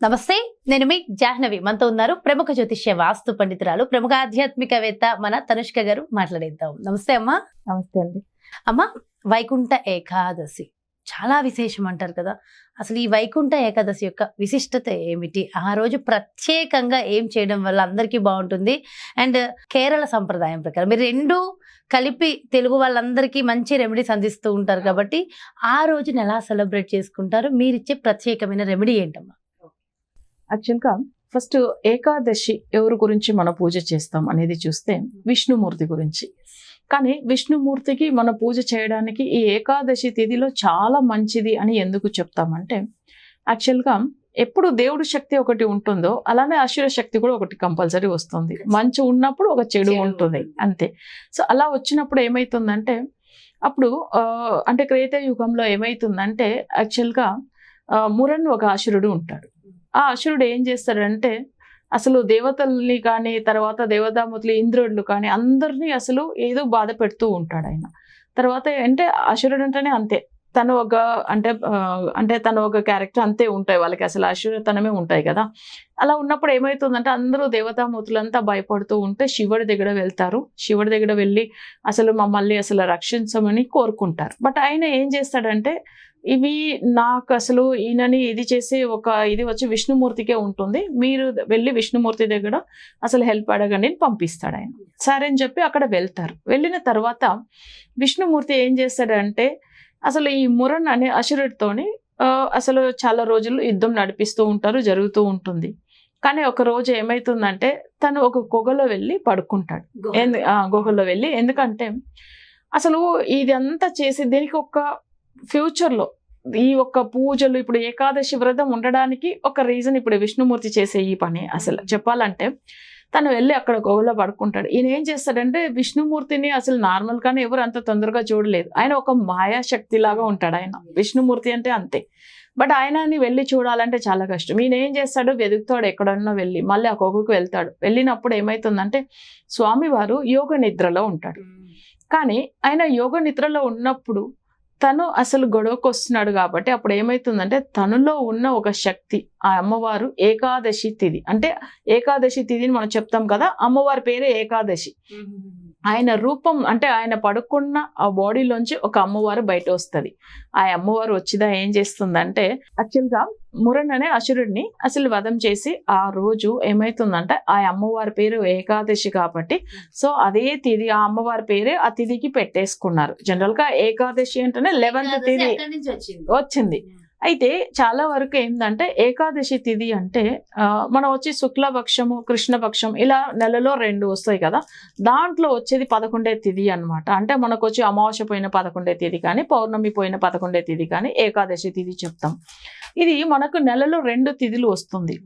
నమస్తే నేను మీ జాహ్నవి. మనతో ఉన్నారు ప్రముఖ జ్యోతిష్య వాస్తు పండితురాలు ప్రముఖ ఆధ్యాత్మికవేత్త మన తనుష్క గారు మాట్లాడేద్దాం. నమస్తే అమ్మా. నమస్తే అండి. అమ్మా వైకుంఠ ఏకాదశి. చాలా విశేషం అంటారు కదా. అసలు ఈ వైకుంఠ ఏకాదశి యొక్క విశిష్టత ఏమిటి? ఆ రోజు ప్రత్యేకంగా ఏం చేయడం వల్ల అందరికీ బాగుంటుంది? అండ్ కేరళ సంప్రదాయం ప్రకారం మీరు రెండు కలిపి తెలుగు వాళ్ళందరికీ మంచి రెమెడీస్ అందిస్తూ ఉంటారు కాబట్టి ఆ రోజున ఎలా సెలబ్రేట్ చేసుకుంటారు? మీరు ఇచ్చే ప్రత్యేకమైన రెమెడీ ఏంటమ్మా? యాక్చువల్గా ఫస్ట్ ఏకాదశి ఎవరి గురించి మన పూజ చేస్తాం అనేది చూస్తే విష్ణుమూర్తి గురించి. కానీ విష్ణుమూర్తికి మన పూజ చేయడానికి ఈ ఏకాదశి తిథిలో చాలా మంచిది అని ఎందుకు చెప్తామంటే యాక్చువల్గా ఎప్పుడు దేవుడి శక్తి ఒకటి ఉంటుందో అలానే అసుర శక్తి కూడా ఒకటి కంపల్సరీ వస్తుంది. మంచి ఉన్నప్పుడు ఒక చెడు ఉంటుంది. అంతే. సో అలా వచ్చినప్పుడు ఏమైతుందంటే అప్పుడు అంటే క్రేత యుగంలో ఏమైతుందంటే యాక్చువల్గా మురన్ ఒక అసురుడు ఉంటాడు. ఆ అసురుడు ఏం చేస్తాడంటే అసలు దేవతల్ని కానీ తర్వాత దేవతామూర్తులు ఇంద్రుడు కానీ అందరినీ అసలు ఏదో బాధ పెడుతూ ఉంటాడు ఆయన. తర్వాత అంటే అసురుడు అంటేనే అంతే. తను ఒక అంటే అంటే తను ఒక క్యారెక్టర్ అంతే ఉంటాయి వాళ్ళకి. అసలు అసురతనమే ఉంటాయి కదా. అలా ఉన్నప్పుడు ఏమవుతుందంటే అందరూ దేవతామూర్తులంతా భయపడుతూ ఉంటే శివుడి దగ్గర వెళ్తారు. శివుడి దగ్గర వెళ్ళి అసలు మమ్మల్ని అసలు రక్షించమని కోరుకుంటారు. బట్ ఆయన ఏం చేస్తాడంటే ఇవి నాకు అసలు ఈయనని ఇది చేసే ఒక ఇది వచ్చి విష్ణుమూర్తికే ఉంటుంది. మీరు వెళ్ళి విష్ణుమూర్తి దగ్గర అసలు హెల్ప్ అడగండి అని పంపిస్తాడు ఆయన. సరే అని చెప్పి అక్కడ వెళ్తారు. వెళ్ళిన తర్వాత విష్ణుమూర్తి ఏం చేస్తాడంటే అసలు ఈ మురణ్ అనే అసురుడితోని అసలు చాలా రోజులు యుద్ధం నడిపిస్తూ ఉంటారు జరుగుతూ ఉంటుంది. కానీ ఒక రోజు ఏమైతుందంటే తను ఒక గుహలో వెళ్ళి పడుకుంటాడు. ఎందు- గుహలో వెళ్ళి. ఎందుకంటే అసలు ఇదంతా చేసి దీనికి ఒక ఫ్యూచర్లో ఈ ఒక్క పూజలు ఇప్పుడు ఏకాదశి వ్రతం ఉండడానికి ఒక రీజన్ ఇప్పుడు విష్ణుమూర్తి చేసే ఈ పని అసలు చెప్పాలంటే తను వెళ్ళి అక్కడ గోవులో పడుకుంటాడు. ఈయన ఏం చేస్తాడంటే విష్ణుమూర్తిని అసలు నార్మల్ గానే ఎవరు అంత తొందరగా చూడలేదు. ఆయన ఒక మాయా శక్తి లాగా ఉంటాడు ఆయన. విష్ణుమూర్తి అంటే అంతే. బట్ ఆయనని వెళ్ళి చూడాలంటే చాలా కష్టం. ఈయన ఏం చేస్తాడు? వెతుకుతాడు ఎక్కడన్నా వెళ్ళి. మళ్ళీ ఆ కొగుకు వెళ్తాడు. వెళ్ళినప్పుడు ఏమైతుందంటే స్వామివారు యోగ నిద్రలో ఉంటాడు. కానీ ఆయన యోగ నిద్రలో ఉన్నప్పుడు తను అసలు గొడవకు వస్తున్నాడు కాబట్టి అప్పుడు ఏమైతుందంటే తనలో ఉన్న ఒక శక్తి ఆ అమ్మవారు ఏకాదశి తిథి. అంటే ఏకాదశి తిథిని మనం చెప్తాం కదా అమ్మవారి పేరే ఏకాదశి. ఆయన రూపం అంటే ఆయన పడుకున్న ఆ బాడీలోంచి ఒక అమ్మవారు బయట వస్తుంది ఆ అమ్మవారు వచ్చిదా ఏం చేస్తుందంటే యాక్చువల్గా మురణ్ అనే అసురుడిని అసలు వధం చేసి ఆ రోజు ఏమైతుందంటే ఆ అమ్మవారి పేరు ఏకాదశి కాబట్టి సో అదే తిథి ఆ అమ్మవారి పేరే ఆ తిథికి పెట్టేసుకున్నారు. జనరల్గా ఏకాదశి అంటేనే లెవెన్త్ తిథి వచ్చింది. అయితే చాలా వరకు ఏంటంటే ఏకాదశి తిథి అంటే ఆ, మనం వచ్చి శుక్లపక్షము కృష్ణపక్షం ఇలా నెలలో రెండు వస్తాయి కదా. దాంట్లో వచ్చేది పదకొండే తిథి అన్నమాట. అంటే మనకు వచ్చి అమావాస్య పోయిన పదకొండే తిథి కానీ పౌర్ణమి పోయిన పదకొండే తిథి కానీ ఏకాదశి తిథి చెప్తాం. ఇది మనకు నెలలో రెండు తిథులు వస్తుంది.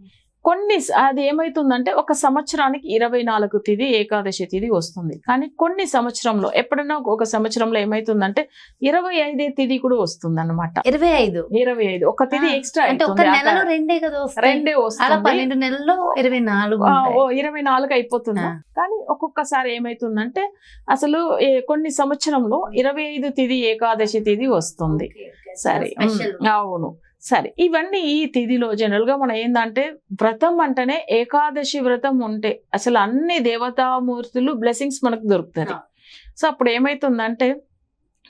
కొన్ని అది ఏమైతుందంటే ఒక సంవత్సరానికి ఇరవై నాలుగు తిథి ఏకాదశి తిథి వస్తుంది. కానీ కొన్ని సంవత్సరంలో ఎప్పుడైనా ఒక సంవత్సరంలో ఏమైతుందంటే ఇరవై ఐదే తిథి కూడా వస్తుంది అనమాట ఇరవై ఐదు? ఇరవై ఐదు. ఒక ఆ, ఎక్స్ట్రా నెలలో రెండే కదా. రెండే వస్తుంది. పన్నెండు నెలల్లో ఇరవై నాలుగు ఇరవై నాలుగు అయిపోతుంది. కానీ ఒక్కొక్కసారి ఏమైతుందంటే అసలు కొన్ని సంవత్సరంలో ఇరవై ఐదు తిథి ఏకాదశి తిథి వస్తుంది. సరే అవును. సరే ఇవన్నీ ఈ తిథిలో జనరల్గా మనం ఏంటంటే వ్రతం అంటేనే ఏకాదశి వ్రతం ఉంటే అసలు అన్ని దేవతామూర్తులు బ్లెస్సింగ్స్ మనకు దొరుకుతుంది. సో అప్పుడు ఏమైతుందంటే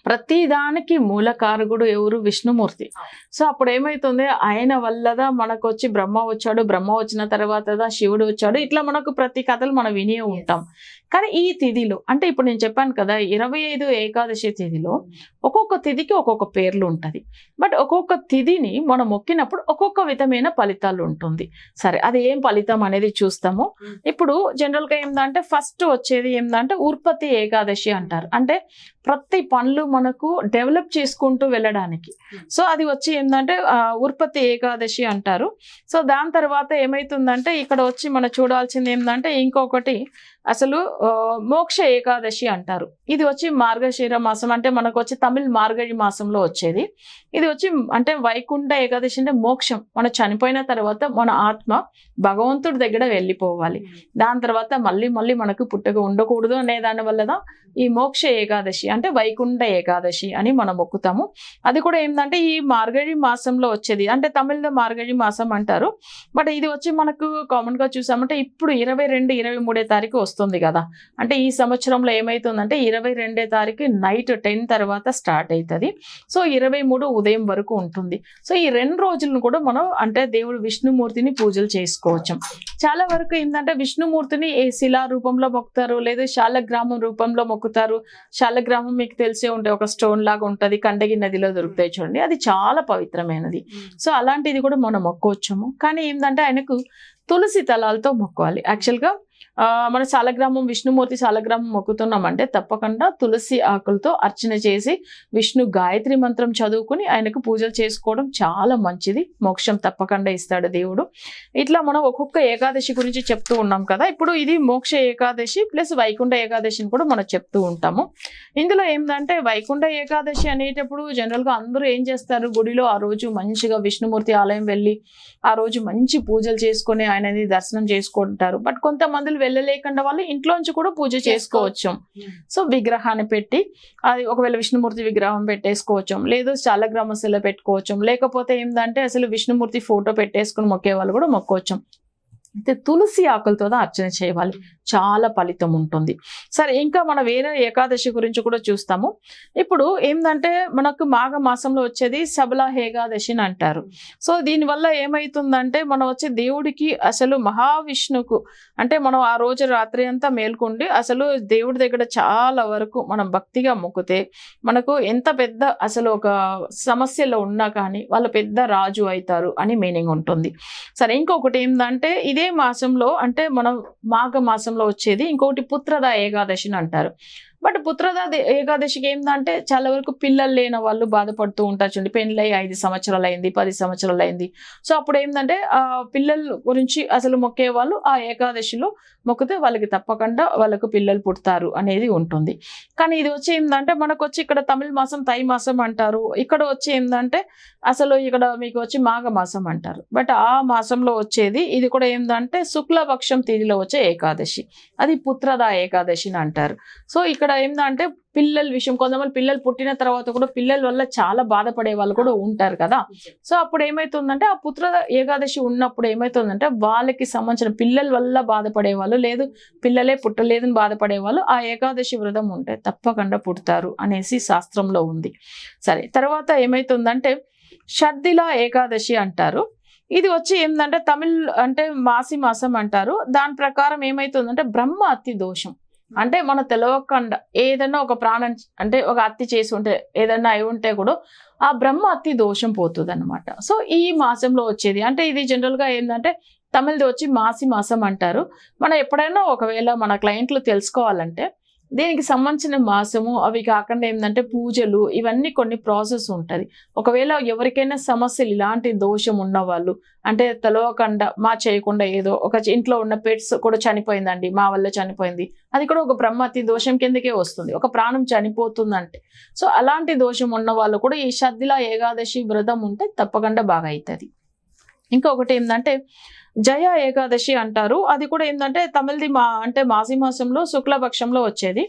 ప్రతి దానికి మూలకారకుడు ఎవరు? విష్ణుమూర్తి. సో అప్పుడు ఏమైతుంది ఆయన వల్లదా మనకు వచ్చి బ్రహ్మ వచ్చాడు బ్రహ్మ వచ్చిన తర్వాతదా శివుడు వచ్చాడు ఇట్లా మనకు ప్రతి కథలు మనం వినే ఉంటాం. కానీ ఈ తిథిలో అంటే ఇప్పుడు నేను చెప్పాను కదా ఇరవై ఐదు ఏకాదశి తిథిలో ఒక్కొక్క తిథికి ఒక్కొక్క పేర్లు ఉంటుంది. బట్ ఒక్కొక్క తిథిని మనం మొక్కినప్పుడు ఒక్కొక్క విధమైన ఫలితాలు ఉంటుంది. సరే అది ఏం ఫలితం అనేది చూస్తాము. ఇప్పుడు జనరల్గా ఫస్ట్ వచ్చేది ఏంటంటే ఉత్పత్తి ఏకాదశి అంటారు. అంటే ప్రతి పనులు మనకు డెవలప్ చేసుకుంటూ వెళ్ళడానికి. సో అది వచ్చి ఏంటంటే ఉత్పత్తి ఏకాదశి అంటారు. సో దాని తర్వాత ఏమైతుందంటే ఇక్కడ వచ్చి మనం చూడాల్సింది ఏంటంటే ఇంకొకటి అసలు మోక్ష ఏకాదశి అంటారు. ఇది వచ్చి మార్గశీర మాసం అంటే మనకు వచ్చి తమిళ్ మార్గళి మాసంలో వచ్చేది. ఇది వచ్చి అంటే వైకుంఠ ఏకాదశి అంటే మోక్షం. మనం చనిపోయిన తర్వాత మన ఆత్మ భగవంతుడి దగ్గర వెళ్ళిపోవాలి. Hmm. దాని తర్వాత మళ్ళీ మళ్ళీ మనకు పుట్టక ఉండకూడదు అనే దాని వల్లదా ఈ మోక్ష ఏకాదశి అంటే వైకుంఠ ఏకాదశి అని మనం మొక్కుతాము. అది కూడా ఏంటంటే ఈ మార్గళి మాసంలో వచ్చేది. అంటే తమిళ్ళో మార్గళి మాసం అంటారు. బట్ ఇది వచ్చి మనకు కామన్గా చూసామంటే ఇప్పుడు ఇరవై రెండు ఇరవై మూడే తారీఖు వస్తుంది కదా. అంటే ఈ సంవత్సరంలో ఏమైతుందంటే ఇరవై రెండే తారీఖు నైట్ టెన్ తర్వాత స్టార్ట్ అవుతుంది సో ఇరవై మూడు ఉదయం వరకు ఉంటుంది. సో ఈ రెండు రోజులను కూడా మనం అంటే దేవుడు విష్ణుమూర్తిని పూజలు చేసుకోవచ్చు. చాలా వరకు ఏంటంటే విష్ణుమూర్తిని ఏ శిలా రూపంలో మొక్కుతారు? లేదా శాలగ్రామం రూపంలో మొక్కుతారు? శాలగ్రామం మీకు తెలిసే ఉంటే ఒక స్టోన్ లాగా ఉంటుంది. కండగి నదిలో దొరుకుతాయి చూడండి. అది చాలా పవిత్రమైనది. సో అలాంటిది కూడా మనం మొక్కవచ్చాము. కానీ ఏంటంటే ఆయనకు తులసి తలాలతో మొక్కోవాలి. యాక్చువల్గా మన శాలగ్రామం విష్ణుమూర్తి శాలగ్రామం మొక్కుతున్నామంటే తప్పకుండా తులసి ఆకులతో అర్చన చేసి విష్ణు గాయత్రి మంత్రం చదువుకుని ఆయనకు పూజలు చేసుకోవడం చాలా మంచిది. మోక్షం తప్పకుండా ఇస్తాడు దేవుడు. ఇట్లా మనం ఒక్కొక్క ఏకాదశి గురించి చెప్తూ ఉన్నాం కదా. ఇప్పుడు ఇది మోక్ష ఏకాదశి ప్లస్ వైకుంఠ ఏకాదశిని కూడా మనం చెప్తూ ఉంటాము. ఇందులో ఏంటంటే వైకుంఠ ఏకాదశి అనేటప్పుడు జనరల్గా అందరూ ఏం చేస్తారు? గుడిలో ఆ రోజు మంచిగా విష్ణుమూర్తి ఆలయం వెళ్ళి ఆ రోజు మంచి పూజలు చేసుకొని ఆయనది దర్శనం చేసుకుంటారు. బట్ కొంతమంది వెళ్ళలేకుండా వాళ్ళు ఇంట్లోంచి కూడా పూజ చేసుకోవచ్చు. సో విగ్రహాన్ని పెట్టి అది ఒకవేళ విష్ణుమూర్తి విగ్రహం పెట్టేసుకోవచ్చు. లేదు శాలగ్రామశిల పెట్టుకోవచ్చు. లేకపోతే ఏంటంటే అసలు విష్ణుమూర్తి ఫోటో పెట్టేసుకుని మొక్కే వాళ్ళు కూడా మొక్కోవచ్చు. అయితే తులసి ఆకులతో అర్చన చేయాలి. చాలా ఫలితం ఉంటుంది. సరే ఇంకా మన వేరే ఏకాదశి గురించి కూడా చూస్తాము. ఇప్పుడు ఏంటంటే మనకు మాఘ మాసంలో వచ్చేది సబల ఏకాదశి అని అంటారు. సో దీనివల్ల ఏమవుతుందంటే మనం వచ్చే దేవుడికి అసలు మహావిష్ణుకు అంటే మనం ఆ రోజు రాత్రి అంతా మేల్కొండి అసలు దేవుడి దగ్గర చాలా వరకు మనం భక్తిగా మొక్కితే మనకు ఎంత పెద్ద అసలు ఒక సమస్యలో ఉన్నా కానీ వాళ్ళు పెద్ద రాజు అవుతారు అని మీనింగ్ ఉంటుంది. సరే ఇంకొకటి ఏంటంటే ఇదే మాసంలో అంటే మనం మాఘ మాసంలో వచ్చేది. ఇంకొకటి పుత్రద ఏకాదశిని అంటారు. బట్ పుత్రదా ఏకాదశికి ఏంటంటే చాలా వరకు పిల్లలు లేని వాళ్ళు బాధపడుతూ ఉంటారు చూడండి. పెళ్ళై ఐదు సంవత్సరాలు అయింది పది సంవత్సరాలు అయింది. సో అప్పుడు ఏంటంటే ఆ పిల్లల గురించి అసలు మొక్కే వాళ్ళు ఆ ఏకాదశిలో మొక్కితే వాళ్ళకి తప్పకుండా వాళ్ళకు పిల్లలు పుడతారు అనేది ఉంటుంది. కానీ ఇది వచ్చి ఏంటంటే మనకు వచ్చి ఇక్కడ తమిళ మాసం తై మాసం అంటారు. ఇక్కడ వచ్చి ఏంటంటే అసలు ఇక్కడ మీకు వచ్చి మాఘ మాసం అంటారు. బట్ ఆ మాసంలో వచ్చేది ఇది కూడా ఏంటంటే శుక్లపక్షం తిథిలో వచ్చే ఏకాదశి. అది పుత్రదా ఏకాదశి అని అంటారు. సో ఇక్కడ ఏంటంటే పిల్లల విషయం కొంతమంది పిల్లలు పుట్టిన తర్వాత కూడా పిల్లల వల్ల చాలా బాధపడే వాళ్ళు కూడా ఉంటారు కదా. సో అప్పుడు ఏమైతుందంటే ఆ పుత్ర ఏకాదశి ఉన్నప్పుడు ఏమైతుందంటే వాళ్ళకి సంబంధించిన పిల్లల వల్ల బాధపడే వాళ్ళు లేదు పిల్లలే పుట్టలేదని బాధపడే వాళ్ళు ఆ ఏకాదశి వ్రతం ఉంటే తప్పకుండా పుడతారు అనేసి శాస్త్రంలో ఉంది. సరే తర్వాత ఏమైతుందంటే షర్దిలా ఏకాదశి అంటారు. ఇది వచ్చి ఏంటంటే తమిళ్ అంటే మాసి మాసం అంటారు. దాని ప్రకారం ఏమైతుందంటే బ్రహ్మ అతి దోషం. అంటే మనం తెలవకుండా ఏదైనా ఒక ప్రాణం అంటే ఒక అత్తి చేసి ఉంటే ఏదైనా అయి ఉంటే కూడా ఆ బ్రహ్మ అతి దోషం పోతుంది అనమాట సో ఈ మాసంలో వచ్చేది. అంటే ఇది జనరల్గా ఏంటంటే తమిళది వచ్చి మాసి మాసం అంటారు. మనం ఎప్పుడైనా ఒకవేళ మన క్లయింట్లు తెలుసుకోవాలంటే దీనికి సంబంధించిన మాసము అవి కాకుండా ఏంటంటే పూజలు ఇవన్నీ కొన్ని ప్రాసెస్ ఉంటుంది. ఒకవేళ ఎవరికైనా సమస్యలు ఇలాంటి దోషం ఉన్నవాళ్ళు అంటే తెలవకుండా మా చేయకుండా ఏదో ఒక ఇంట్లో ఉన్న పెట్స్ కూడా చనిపోయిందండి మా వల్ల చనిపోయింది. అది కూడా ఒక బ్రహ్మతి దోషం కిందకే వస్తుంది. ఒక ప్రాణం చనిపోతుందంటే. సో అలాంటి దోషం ఉన్న వాళ్ళు కూడా ఈ షద్దిలా ఏకాదశి వ్రతం ఉంటే తప్పకుండా బాగా అవుతుంది ఇంకొకటి ఏంటంటే జయ ఏకాదశి అంటారు. అది కూడా ఏంటంటే తమిళది మా అంటే మాసి మాసంలో శుక్లపక్షంలో వచ్చేది.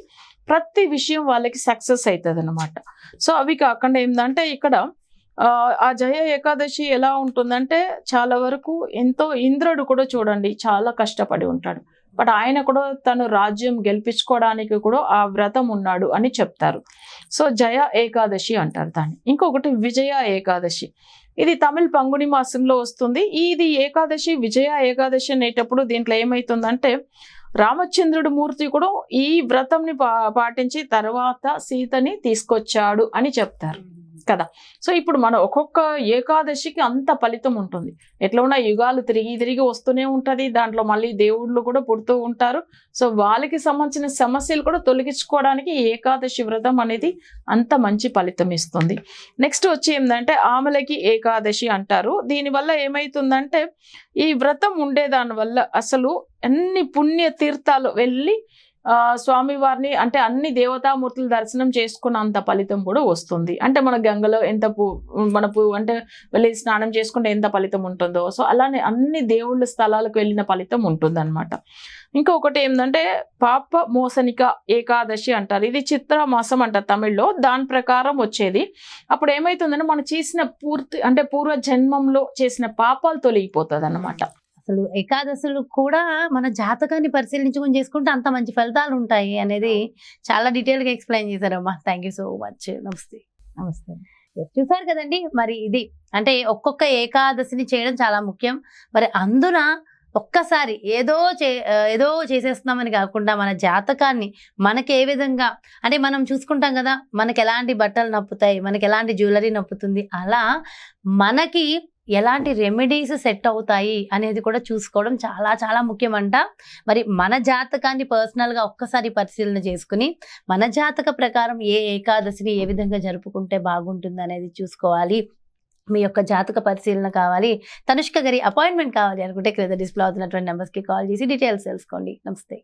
ప్రతి విషయం వాళ్ళకి సక్సెస్ అవుతుంది అనమాట సో అవి కాకుండా ఏంటంటే ఇక్కడ ఆ, ఆ జయ ఏకాదశి ఎలా ఉంటుందంటే చాలా వరకు ఎంతో ఇంద్రుడు కూడా చూడండి చాలా కష్టపడి ఉంటాడు. బట్ ఆయన కూడా తను రాజ్యం గెలిపించుకోవడానికి కూడా ఆ వ్రతం ఉన్నాడు అని చెప్తారు. సో జయ ఏకాదశి అంటారు దాన్ని. ఇంకొకటి విజయ ఏకాదశి. ఇది తమిళ పంగుని మాసంలో వస్తుంది. ఇది ఏకాదశి విజయ ఏకాదశి అనేటప్పుడు దీంట్లో ఏమైతుందంటే రామచంద్రుడు మూర్తి కూడా ఈ వ్రతంని పా పాటించి తర్వాత సీతని తీసుకొచ్చాడు అని చెప్తారు. కదా. సో ఇప్పుడు మన ఒక్కొక్క ఏకాదశికి అంత ఫలితం ఉంటుంది. ఎట్లా ఉన్న యుగాలు తిరిగి తిరిగి వస్తూనే ఉంటుంది. దాంట్లో మళ్ళీ దేవుళ్ళు కూడా పుడుతూ ఉంటారు. సో వాళ్ళకి సంబంధించిన సమస్యలు కూడా తొలగించుకోవడానికి ఏకాదశి వ్రతం అనేది అంత మంచి ఫలితం ఇస్తుంది. నెక్స్ట్ వచ్చి ఏంటంటే ఆమెలకి ఏకాదశి అంటారు. దీనివల్ల ఏమవుతుందంటే ఈ వ్రతం ఉండేదాని వల్ల అసలు అన్ని పుణ్య తీర్థాలు వెళ్ళి స్వామివారిని అంటే అన్ని దేవతామూర్తులు దర్శనం చేసుకున్నంత ఫలితం కూడా వస్తుంది. అంటే మన గంగలో ఎంత పూ మన పూ అంటే వెళ్ళి స్నానం చేసుకుంటే ఎంత ఫలితం ఉంటుందో. సో అలానే అన్ని దేవుళ్ళ స్థలాలకు వెళ్ళిన ఫలితం ఉంటుంది అనమాట ఇంకొకటి ఏంటంటే పాప మోసనిక ఏకాదశి అంటారు. ఇది చిత్ర మాసం అంటారు తమిళ్ళో. దాని ప్రకారం వచ్చేది. అప్పుడు ఏమైతుందంటే మనం చేసిన పూర్తి అంటే పూర్వ జన్మంలో చేసిన పాపాలు తొలగిపోతుంది అన్నమాట అసలు ఏకాదశులు కూడా మన జాతకాన్ని పరిశీలించుకొని చేసుకుంటే అంత మంచి ఫలితాలు ఉంటాయి అనేది చాలా డీటెయిల్గా ఎక్స్ప్లెయిన్ చేశారమ్మా. థ్యాంక్ యూ సో మచ్ నమస్తే. నమస్తే. చూసారు కదండి? మరి ఇది అంటే ఒక్కొక్క ఏకాదశిని చేయడం చాలా ముఖ్యం. మరి అందున ఒక్కసారి ఏదో చే ఏదో చేసేస్తున్నామని కాకుండా మన జాతకాన్ని మనకి ఏ విధంగా అంటే మనం చూసుకుంటాం కదా మనకి ఎలాంటి బట్టలు నప్పుతాయి మనకి ఎలాంటి జ్యువెలరీ నప్పుతుంది అలా మనకి ఎలాంటి రెమెడీస్ సెట్ అవుతాయి అనేది కూడా చూసుకోవడం చాలా చాలా ముఖ్యమంట. మరి మన జాతకాన్ని పర్సనల్గా ఒక్కసారి పరిశీలన చేసుకుని మన జాతక ప్రకారం ఏ ఏకాదశిని ఏ విధంగా జరుపుకుంటే బాగుంటుంది అనేది చూసుకోవాలి. మీ యొక్క జాతక పరిశీలన కావాలి. తనుష్క గారి అపాయింట్మెంట్ కావాలి అనుకుంటే క్రింద డిస్ప్లే అవుతున్నటువంటి నెంబర్స్కి కాల్ చేసి డీటెయిల్స్ తెలుసుకోండి. నమస్తే.